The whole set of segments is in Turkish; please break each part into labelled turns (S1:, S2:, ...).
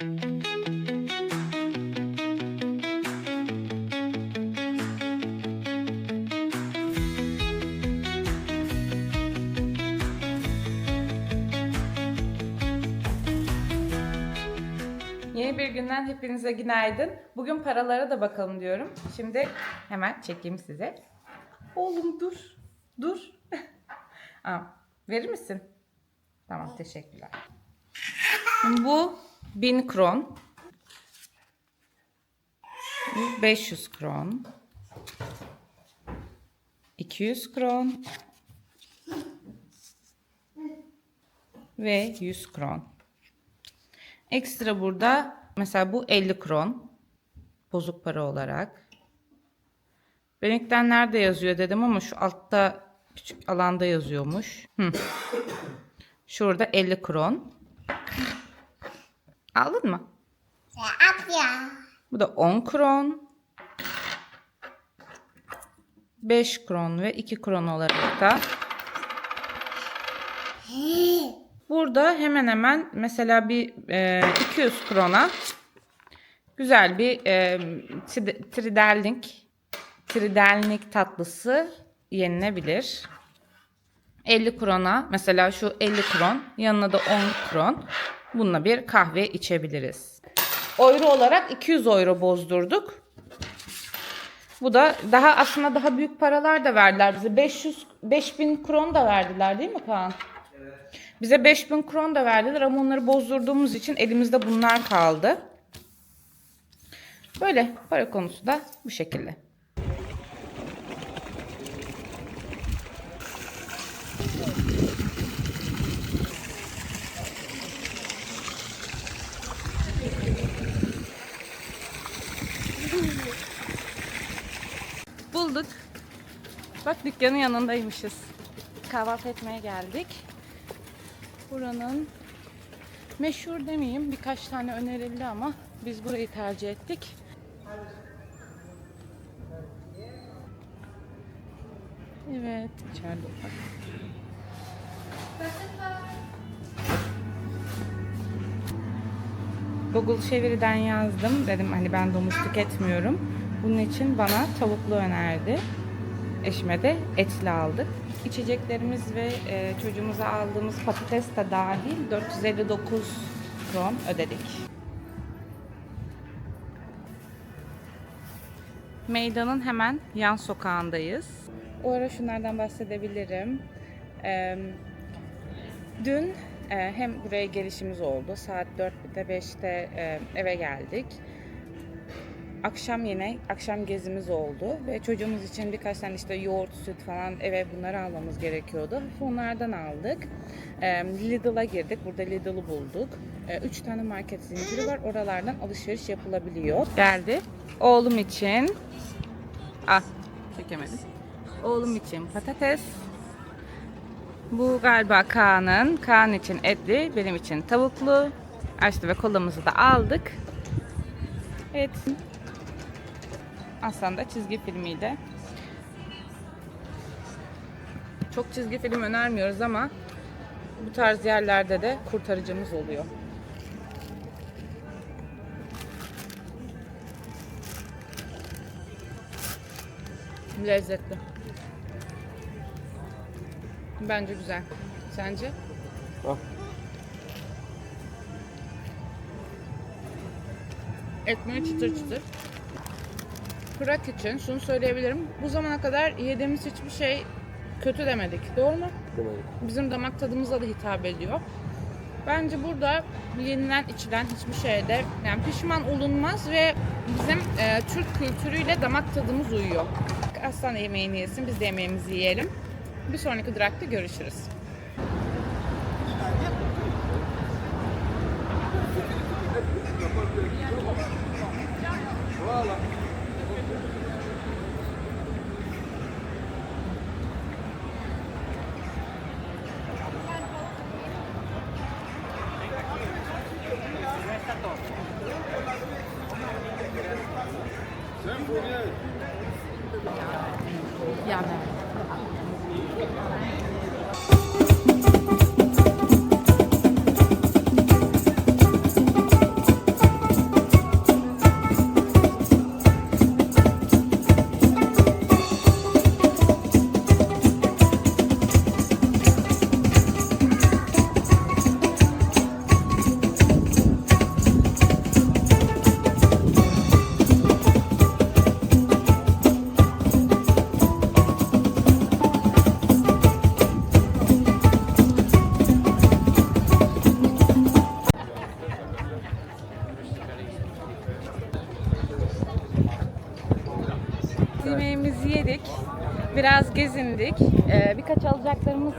S1: Yeni bir günden hepinize günaydın. Bugün paralara da bakalım diyorum. Şimdi hemen çekeyim size. Oğlum dur. Dur. Aa, verir misin? Tamam teşekkürler. Bu 1000 kron. Bu 500 kron. 200 kron. Ve 100 kron. Ekstra burada mesela bu 50 kron bozuk para olarak. Benimkten nerede yazıyor dedim ama şu altta küçük alanda yazıyormuş. Hı. Şurada 50 kron. Aldın mı?
S2: Apya.
S1: Bu da 10 kron. 5 kron ve 2 kron olarak da Burada hemen hemen mesela bir e, 200 krona güzel bir e, tri- triderling triderlik tatlısı yenilebilir. 50 krona mesela şu 50 kron yanına da 10 kron bununla bir kahve içebiliriz. Euro olarak 200 euro bozdurduk. Bu da daha aslında daha büyük paralar da verdiler bize. 500 5000 kron da verdiler değil mi Kaan? Bize 5000 kron da verdiler ama onları bozdurduğumuz için elimizde bunlar kaldı. Böyle para konusu da bu şekilde. Bulduk. Bak dükkanın yanındaymışız. Kahvaltı etmeye geldik. Buranın meşhur demeyeyim birkaç tane önerildi ama biz burayı tercih ettik. Evet içeride ufak. Google çeviriden yazdım. Dedim hani ben domuz tüketmiyorum. Bunun için bana tavuklu önerdi. Eşime de etli aldık. İçeceklerimiz ve e, çocuğumuza aldığımız patates de dahil 459 kron ödedik. Meydanın hemen yan sokağındayız. O ara şunlardan bahsedebilirim. Ee, dün e, hem buraya gelişimiz oldu. Saat 4'te 5'te e, eve geldik. Akşam yine akşam gezimiz oldu ve çocuğumuz için birkaç tane işte yoğurt, süt falan eve bunları almamız gerekiyordu. Onlardan aldık. Lidl'a girdik. Burada Lidl'ı bulduk. Üç tane market zinciri var. Oralardan alışveriş yapılabiliyor. Geldi. Oğlum için ah çekemedim. Oğlum için patates. Bu galiba Kaan'ın. Kaan için etli, benim için tavuklu. Açtı ve kolamızı da aldık. Evet. Aslında çizgi filmiydi. Çok çizgi film önermiyoruz ama bu tarz yerlerde de kurtarıcımız oluyor. Lezzetli. Bence güzel. Sence?
S3: Al.
S1: Ekmeği çıtır çıtır. Pırak için şunu söyleyebilirim. Bu zamana kadar yediğimiz hiçbir şey kötü demedik. Doğru mu?
S3: Demedim.
S1: Bizim damak tadımıza da hitap ediyor. Bence burada yenilen içilen hiçbir şeyde yani pişman olunmaz ve bizim e, Türk kültürüyle damak tadımız uyuyor. Aslan yemeğini yesin, biz de yemeğimizi yiyelim. Bir sonraki durakta görüşürüz.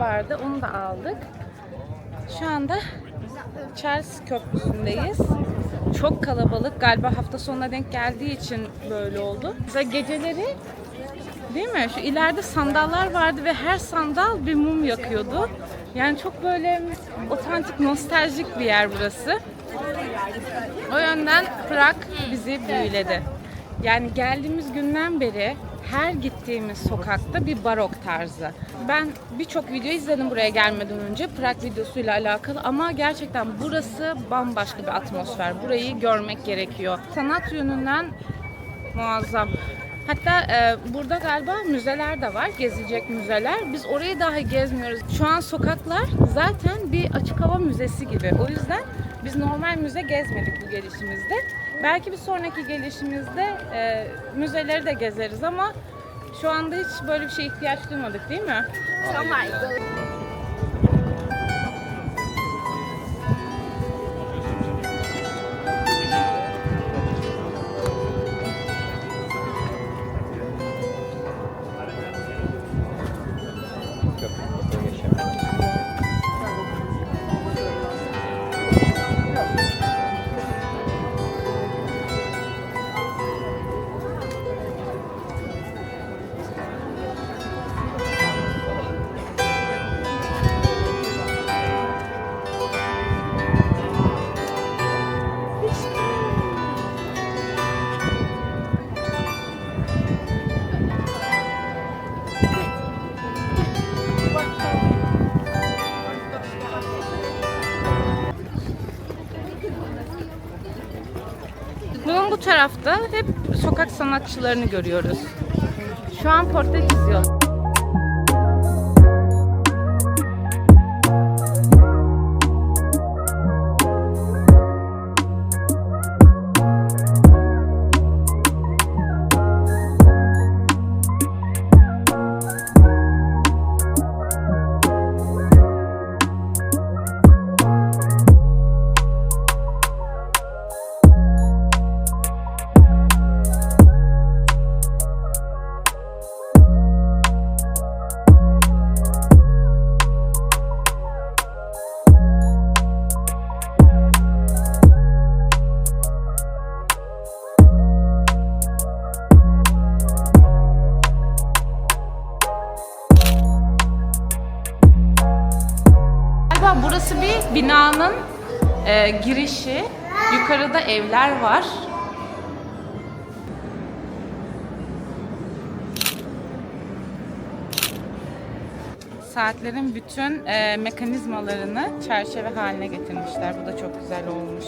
S1: Vardı. Onu da aldık. Şu anda Charles Köprüsü'ndeyiz. Çok kalabalık. Galiba hafta sonuna denk geldiği için böyle oldu. Mesela geceleri Değil mi? Şu ileride sandallar vardı ve her sandal bir mum yakıyordu. Yani çok böyle otantik, nostaljik bir yer burası. O yönden Prag bizi büyüledi. Yani geldiğimiz günden beri her gittiğimiz sokakta bir barok tarzı. Ben birçok video izledim buraya gelmeden önce Prag videosuyla alakalı ama gerçekten burası bambaşka bir atmosfer. Burayı görmek gerekiyor. Sanat yönünden muazzam. Hatta e, burada galiba müzeler de var, gezilecek müzeler. Biz orayı daha gezmiyoruz. Şu an sokaklar zaten bir açık hava müzesi gibi. O yüzden biz normal müze gezmedik bu gelişimizde. Belki bir sonraki gelişimizde e, müzeleri de gezeriz ama şu anda hiç böyle bir şeye ihtiyaç duymadık değil mi? Bunun tarafta hep sokak sanatçılarını görüyoruz. Şu an portre çiziyor. Burası bir binanın e, girişi. Yukarıda evler var. Saatlerin bütün e, mekanizmalarını çerçeve haline getirmişler. Bu da çok güzel olmuş.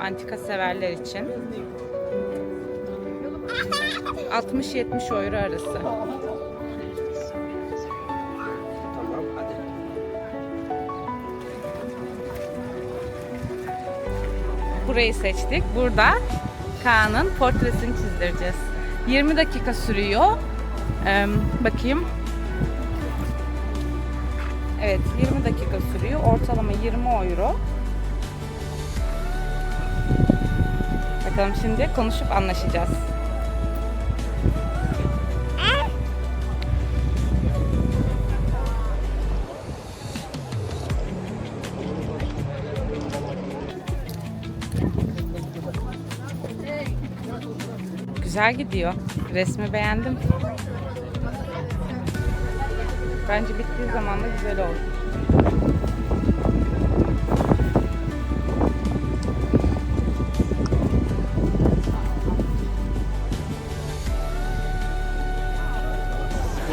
S1: Antika severler için. 60-70 euro arası. Burayı seçtik. Burada Kaan'ın portresini çizdireceğiz. 20 dakika sürüyor. Ee, bakayım. Evet 20 dakika sürüyor. Ortalama 20 euro. Bakalım şimdi konuşup anlaşacağız. Güzel gidiyor. Resmi beğendim. Bence bittiği zaman da güzel oldu.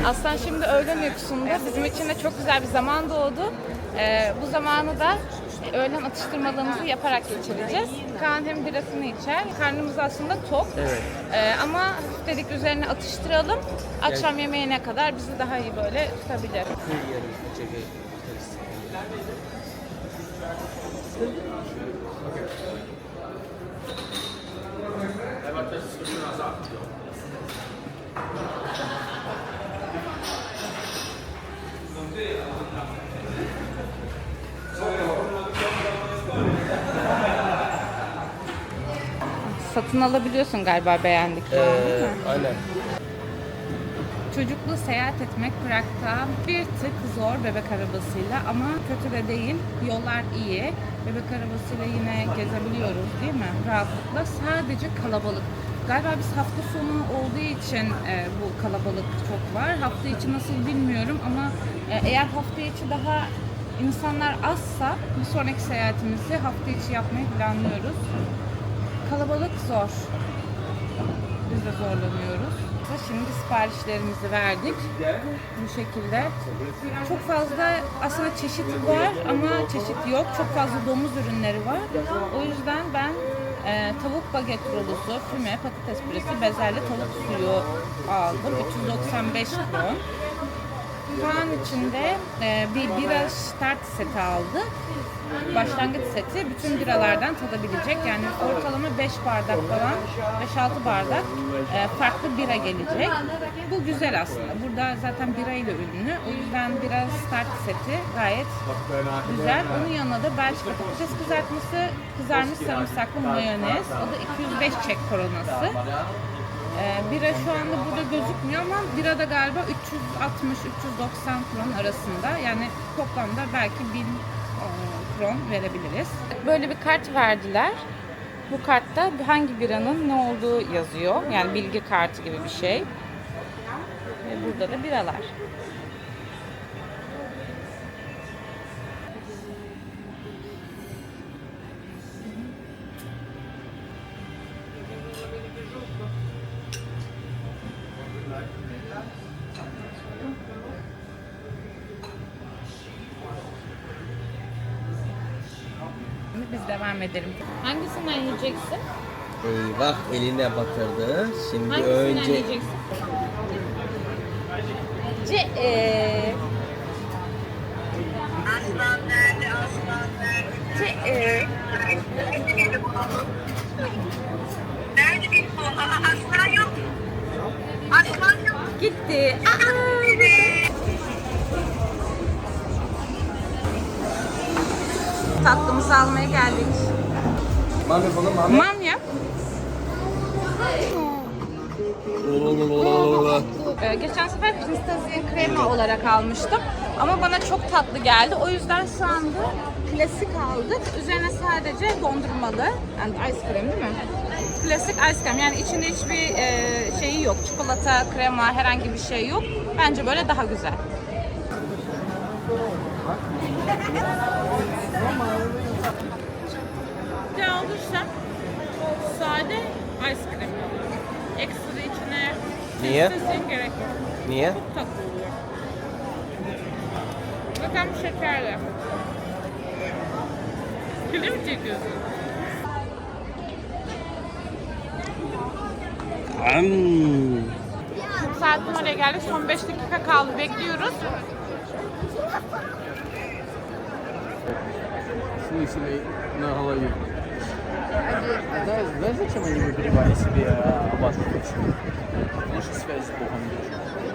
S1: Aslan şimdi öğlen uykusunda bizim için de çok güzel bir zaman doğdu. Ee, bu zamanı da öğlen atıştırmalarımızı yaparak geçireceğiz. Kaan hem birasını içer. Karnımız aslında tok.
S3: Evet.
S1: Ee, ama dedik üzerine atıştıralım. Akşam yemeğine kadar bizi daha iyi böyle tutabilir.
S3: Okay.
S1: Satın alabiliyorsun galiba beğendiklerini değil mi?
S3: Ee, aynen.
S1: Çocuklu seyahat etmek Prag'da bir tık zor bebek arabasıyla ama kötü de değil. Yollar iyi. Bebek arabasıyla yine gezebiliyoruz değil mi? Rahatlıkla. Sadece kalabalık. Galiba biz hafta sonu olduğu için e, bu kalabalık çok var. Hafta içi nasıl bilmiyorum ama e, eğer hafta içi daha insanlar azsa bir sonraki seyahatimizi hafta içi yapmayı planlıyoruz. Kalabalık zor. Biz de zorlanıyoruz. Şimdi siparişlerimizi verdik. Bu şekilde. Çok fazla aslında çeşit var ama çeşit yok. Çok fazla domuz ürünleri var. O yüzden ben e, tavuk baget rolusu, füme, patates püresi, bezelye tavuk suyu aldım. 395 kron. Kaan içinde e, bir bira start seti aldı. Başlangıç seti bütün biralardan tadabilecek. Yani ortalama 5 bardak falan, 5-6 bardak e, farklı bira gelecek. Bu güzel aslında. Burada zaten bira ile ünlü. O yüzden bira start seti gayet güzel. Onun yanına da Belçika patates kızartması, kızarmış sarımsaklı mayonez. O da 205 çek koronası. Ee, bira şu anda burada gözükmüyor ama bira da galiba 360-390 kron arasında. Yani toplamda belki 1000 kron verebiliriz. Böyle bir kart verdiler. Bu kartta hangi biranın ne olduğu yazıyor. Yani bilgi kartı gibi bir şey. Ve burada da biralar. Devam edelim. Hangisinden yiyeceksin?
S3: Eyvah eline batırdı. Şimdi
S1: Hangisinden
S3: önce
S1: yiyeceksin? Ce e.
S2: Aslan nerede? Aslan nerede?
S1: Ce e.
S2: Nerede bir aslan yok. Aslan yok.
S1: Gitti. Aa, Tatlımızı almaya geldik.
S3: Mami bunu mami.
S1: Manya. Ee, geçen sefer Kristazin krema olarak almıştım. Ama bana çok tatlı geldi. O yüzden şu anda klasik aldık. Üzerine sadece dondurmalı. Yani ice cream değil mi? Klasik ice cream. Yani içinde hiçbir e, şeyi yok. Çikolata, krema herhangi bir şey yok. Bence böyle daha güzel. Ne alırsam sade ice cream. Ekstra içine
S3: Niye?
S1: Kristazin gerek yok.
S3: Niye?
S1: Çok tatlı oluyor. Zaten bu şekerli. Mi çekiyorsun?
S3: Am.
S1: Saatin oraya geldik. Son 5 dakika kaldı. Bekliyoruz.
S4: В смысле, на голове? Знаешь, знаешь, зачем они выбривали себе а, аббатство? Потому что связь с Богом держит.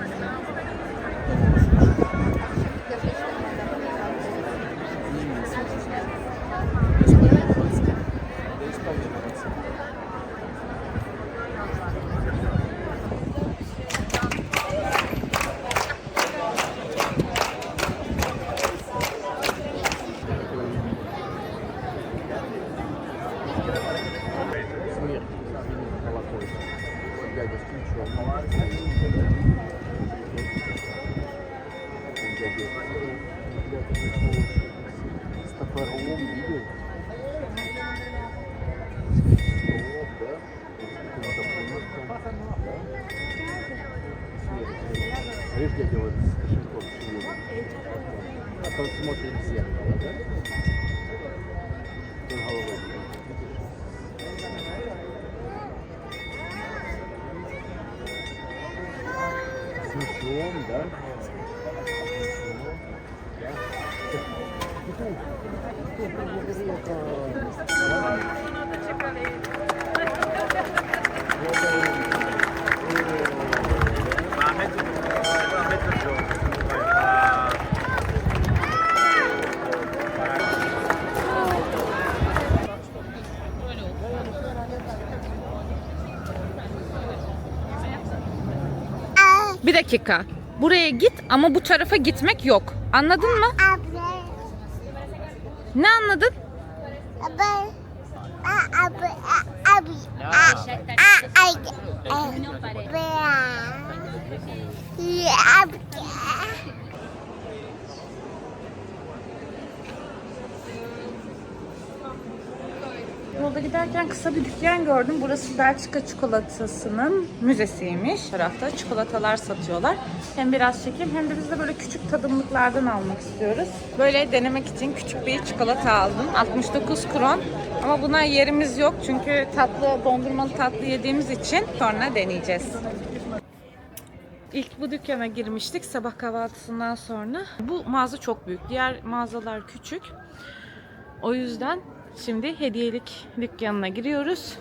S4: Видишь, дядя вот с кошельком шевелит. А тот смотрит в зеркало, да? Тот головой.
S1: Dakika. Buraya git ama bu tarafa gitmek yok. Anladın mı?
S5: Abi.
S1: Ne anladın? Yolda giderken kısa bir dükkan gördüm. Burası Belçika çikolatasının müzesiymiş. Bu tarafta çikolatalar satıyorlar. Hem biraz çekim hem de biz de böyle küçük tadımlıklardan almak istiyoruz. Böyle denemek için küçük bir çikolata aldım. 69 kron. Ama buna yerimiz yok çünkü tatlı, dondurmalı tatlı yediğimiz için sonra deneyeceğiz. İlk bu dükkana girmiştik sabah kahvaltısından sonra. Bu mağaza çok büyük. Diğer mağazalar küçük. O yüzden şimdi hediyelik dükkanına giriyoruz.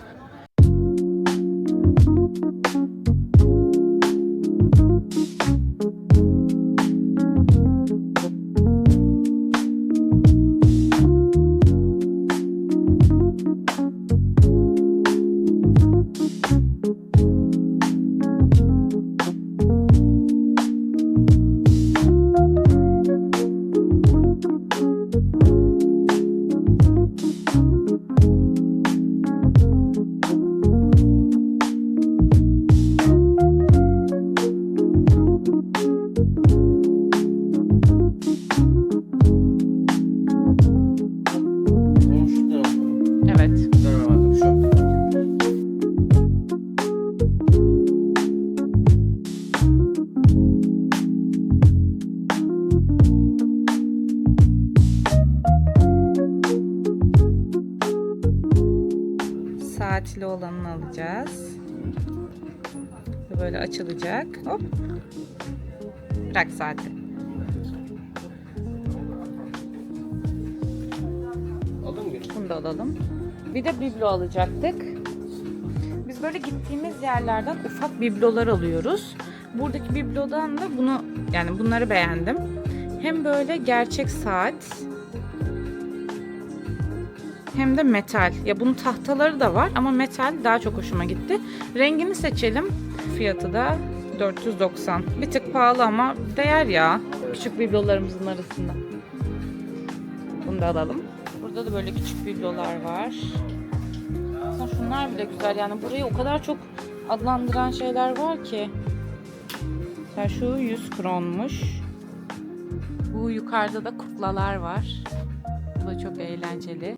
S1: Açılacak. Hop. Bırak saati. Bunu da alalım. Bir de biblo alacaktık. Biz böyle gittiğimiz yerlerden ufak biblolar alıyoruz. Buradaki biblodan da bunu yani bunları beğendim. Hem böyle gerçek saat hem de metal. Ya bunun tahtaları da var ama metal daha çok hoşuma gitti. Rengini seçelim. Fiyatı da 490. Bir tık pahalı ama değer ya. Küçük biblolarımızın arasında. Bunu da alalım. Burada da böyle küçük biblolar var. Aslında şunlar bile güzel. Yani burayı o kadar çok adlandıran şeyler var ki. Mesela şu 100 kronmuş. Bu yukarıda da kuklalar var. Bu da çok eğlenceli.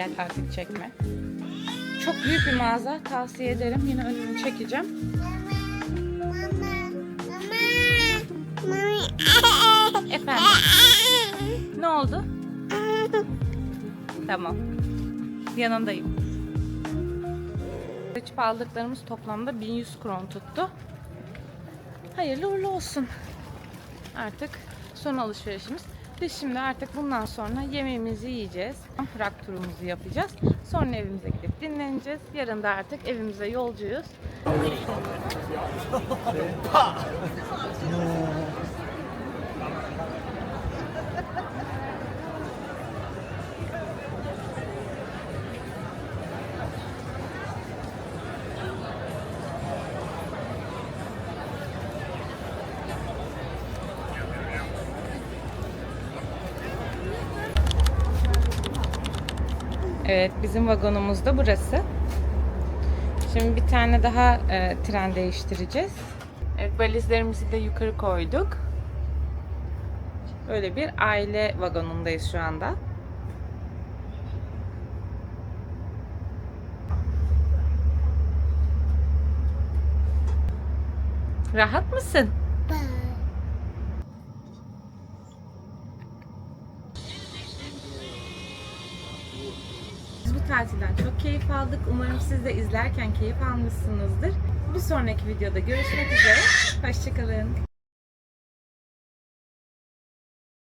S1: Gel artık çekme. Çok büyük bir mağaza. Tavsiye ederim. Yine önünü çekeceğim. Efendim. Ne oldu? Tamam. Yanındayım. Seçip aldıklarımız toplamda 1100 kron tuttu. Hayırlı uğurlu olsun. Artık son alışverişimiz. Biz şimdi artık bundan sonra yemeğimizi yiyeceğiz. Prag turumuzu yapacağız. Sonra evimize gidip dinleneceğiz. Yarın da artık evimize yolcuyuz. bizim vagonumuz da burası. Şimdi bir tane daha e, tren değiştireceğiz. Evet, valizlerimizi de yukarı koyduk. Öyle bir aile vagonundayız şu anda. Rahat mısın? Tatilden çok keyif aldık. Umarım siz de izlerken keyif almışsınızdır. Bir sonraki videoda görüşmek üzere. Hoşçakalın.